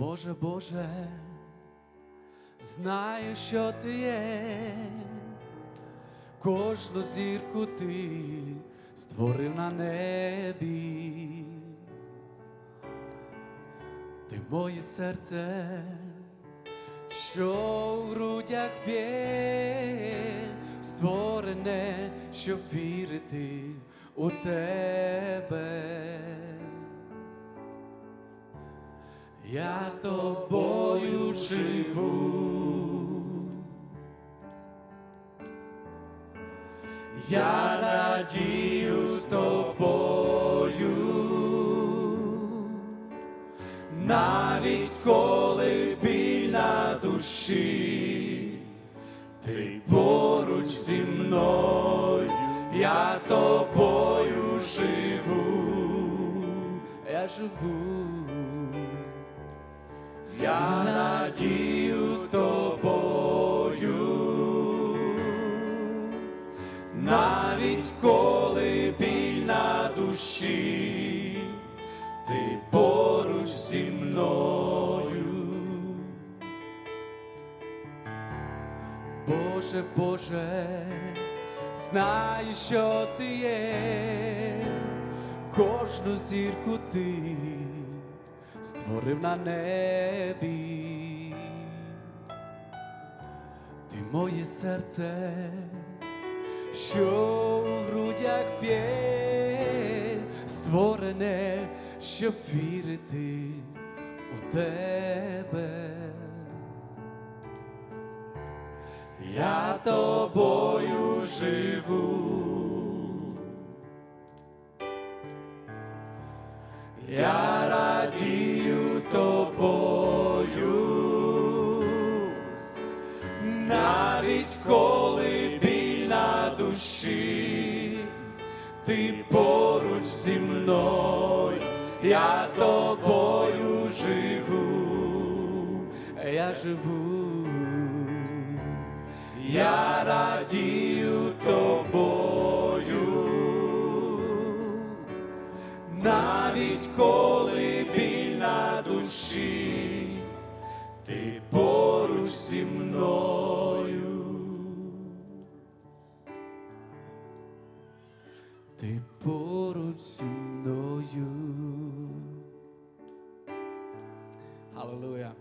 Боже, Боже, знаю, що ти є, кожну зірку ти створив на небі, ти моє серце, що в грудях б'є, створене, щоб вірити у тебе. Я тобою живу, я радію з тобою, навіть коли біль на душі, ти поруч зі мною, я тобою живу, я живу. Я надію з тобою, навіть коли біль на душі, ти поруч зі мною. Боже, Боже, знаю, що ти є, кожну зірку ти створив на небі, ти моє серце, що у грудях п'є, створене, щоб вірити у тебе. Я тобою живу. Я навіть коли біль на душі, ти поруч зі мною, я тобою живу, я живу, я радію тобою. Навіть коли біль на душі, ти поруч зі мною. Ти поруч зі мною. Аллилуйя.